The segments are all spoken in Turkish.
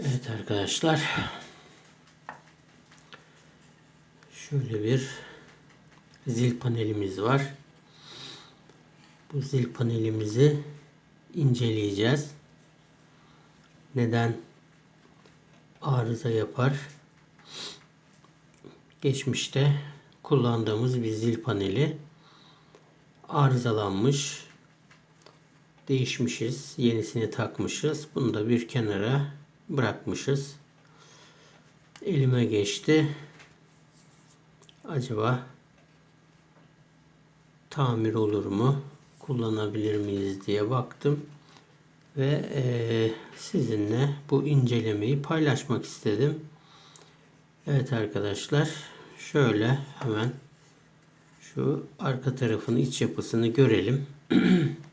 Evet arkadaşlar. Şöyle bir zil panelimiz var. Bu zil panelimizi inceleyeceğiz. Neden arıza yapar? Geçmişte kullandığımız bir zil paneli arızalanmış. Değişmişiz. Yenisini takmışız. Bunu da bir kenara bırakmışız. Elime geçti. Acaba tamir olur mu? Kullanabilir miyiz diye baktım. Ve e, sizinle bu incelemeyi paylaşmak istedim. Evet arkadaşlar. Şöyle hemen şu arka tarafın iç yapısını görelim.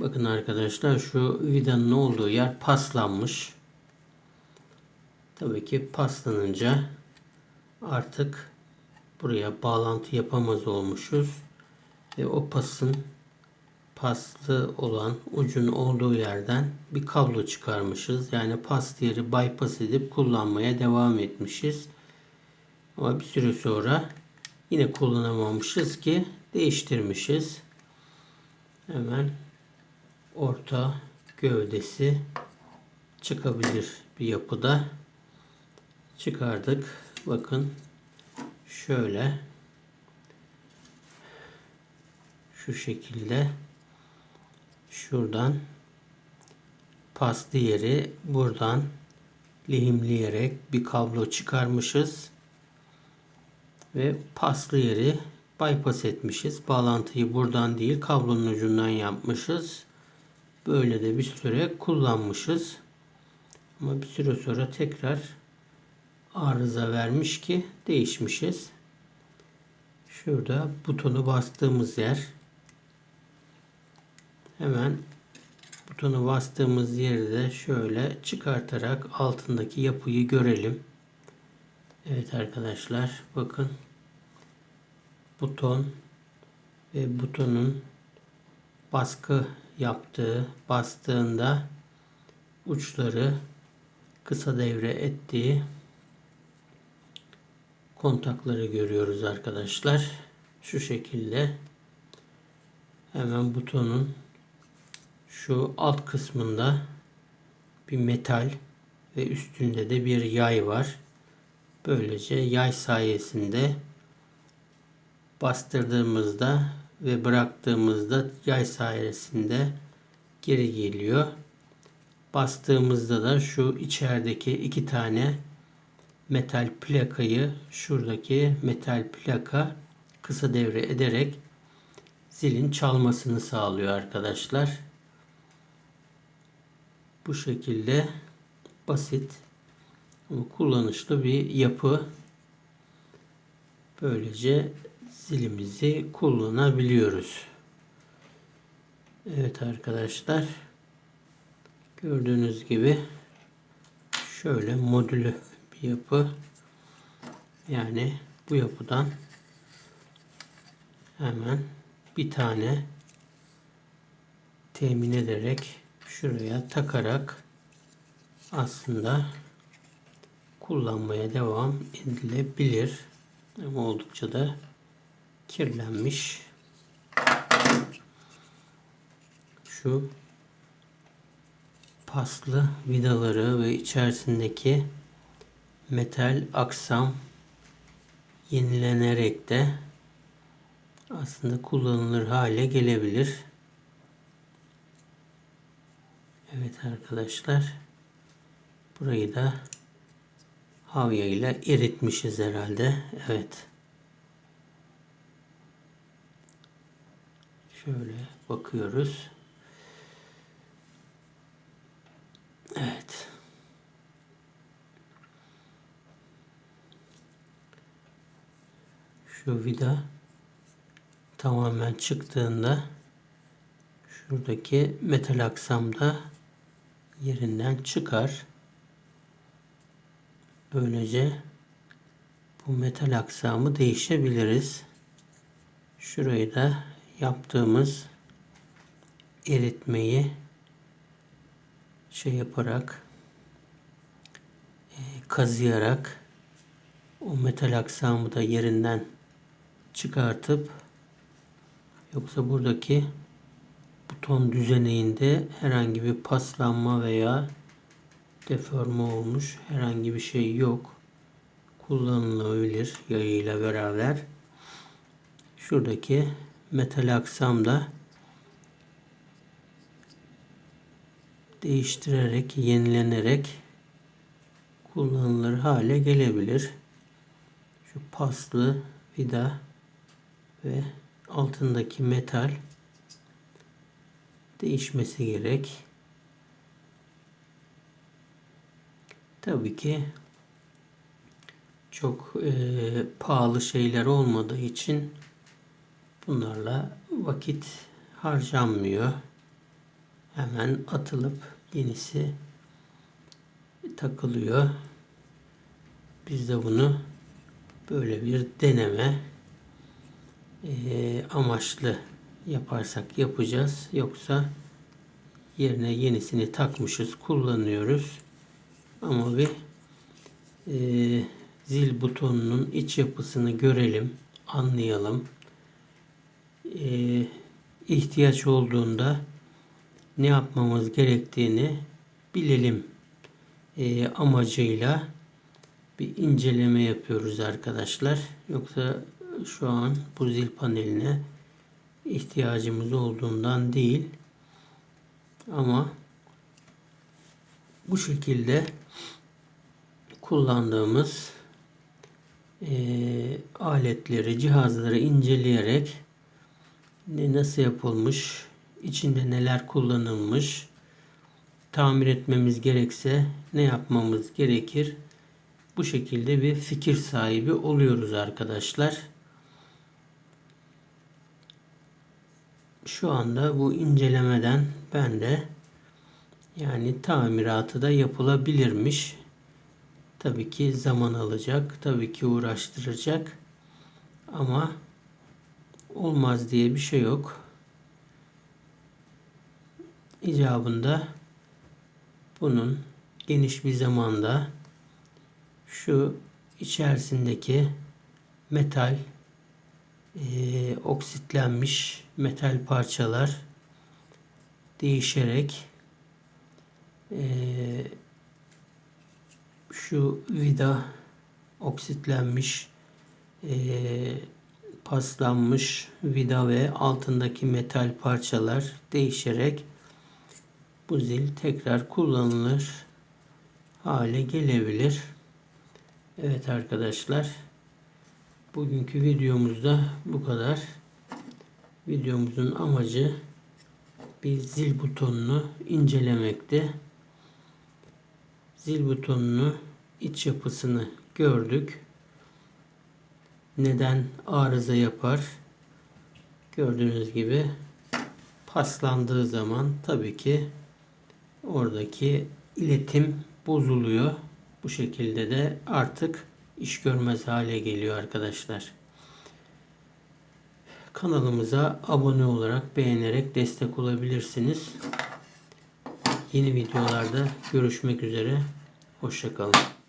Bakın arkadaşlar şu vidanın olduğu yer paslanmış. Tabii ki paslanınca artık buraya bağlantı yapamaz olmuşuz. Ve o pasın paslı olan ucun olduğu yerden bir kablo çıkarmışız. Yani pas yeri bypass edip kullanmaya devam etmişiz. Ama bir süre sonra yine kullanamamışız ki değiştirmişiz. Hemen orta gövdesi çıkabilir bir yapıda. Çıkardık. Bakın şöyle şu şekilde şuradan paslı yeri buradan lehimleyerek bir kablo çıkarmışız ve paslı yeri bypass etmişiz. Bağlantıyı buradan değil kablonun ucundan yapmışız. Böyle de bir süre kullanmışız. Ama bir süre sonra tekrar arıza vermiş ki değişmişiz. Şurada butonu bastığımız yer. Hemen butonu bastığımız yeri de şöyle çıkartarak altındaki yapıyı görelim. Evet arkadaşlar bakın buton ve butonun baskı yaptığı bastığında uçları kısa devre ettiği kontakları görüyoruz arkadaşlar. Şu şekilde hemen butonun şu alt kısmında bir metal ve üstünde de bir yay var. Böylece yay sayesinde bastırdığımızda ve bıraktığımızda yay sayesinde geri geliyor. Bastığımızda da şu içerideki iki tane metal plakayı şuradaki metal plaka kısa devre ederek zilin çalmasını sağlıyor arkadaşlar. Bu şekilde basit kullanışlı bir yapı. Böylece zilimizi kullanabiliyoruz. Evet arkadaşlar. Gördüğünüz gibi şöyle modülü bir yapı. Yani bu yapıdan hemen bir tane temin ederek şuraya takarak aslında kullanmaya devam edilebilir. Ama oldukça da kirlenmiş. Şu paslı vidaları ve içerisindeki metal aksam yenilenerek de aslında kullanılır hale gelebilir. Evet arkadaşlar. Burayı da havya ile eritmişiz herhalde. Evet. Şöyle bakıyoruz. Evet. Şu vida tamamen çıktığında şuradaki metal aksamda yerinden çıkar. Böylece bu metal aksamı değişebiliriz. Şurayı da yaptığımız eritmeyi şey yaparak kazıyarak o metal aksamı da yerinden çıkartıp yoksa buradaki buton düzeneğinde herhangi bir paslanma veya deforme olmuş herhangi bir şey yok. Kullanılabilir yayıyla beraber. Şuradaki metal aksam da değiştirerek, yenilenerek kullanılır hale gelebilir. Şu paslı vida ve altındaki metal değişmesi gerek. Tabii ki çok e, pahalı şeyler olmadığı için bunlarla vakit harcanmıyor. Hemen atılıp yenisi takılıyor. Biz de bunu böyle bir deneme e, amaçlı yaparsak yapacağız. Yoksa yerine yenisini takmışız, kullanıyoruz. Ama bir e, zil butonunun iç yapısını görelim, anlayalım. E, ihtiyaç olduğunda ne yapmamız gerektiğini bilelim e, amacıyla bir inceleme yapıyoruz arkadaşlar. Yoksa şu an bu zil paneline ihtiyacımız olduğundan değil. Ama bu şekilde kullandığımız e, aletleri, cihazları inceleyerek ne nasıl yapılmış, içinde neler kullanılmış, tamir etmemiz gerekse ne yapmamız gerekir? Bu şekilde bir fikir sahibi oluyoruz arkadaşlar. Şu anda bu incelemeden ben de yani tamiratı da yapılabilirmiş. Tabii ki zaman alacak, tabii ki uğraştıracak. Ama olmaz diye bir şey yok. İcabında bunun geniş bir zamanda şu içerisindeki metal e, oksitlenmiş metal parçalar değişerek e, şu vida oksitlenmiş e, paslanmış vida ve altındaki metal parçalar değişerek bu zil tekrar kullanılır hale gelebilir. Evet arkadaşlar. Bugünkü videomuzda bu kadar. Videomuzun amacı bir zil butonunu incelemekti. Zil butonunu iç yapısını gördük. Neden arıza yapar? Gördüğünüz gibi paslandığı zaman tabii ki oradaki iletim bozuluyor. Bu şekilde de artık iş görmez hale geliyor arkadaşlar. Kanalımıza abone olarak beğenerek destek olabilirsiniz. Yeni videolarda görüşmek üzere. Hoşçakalın.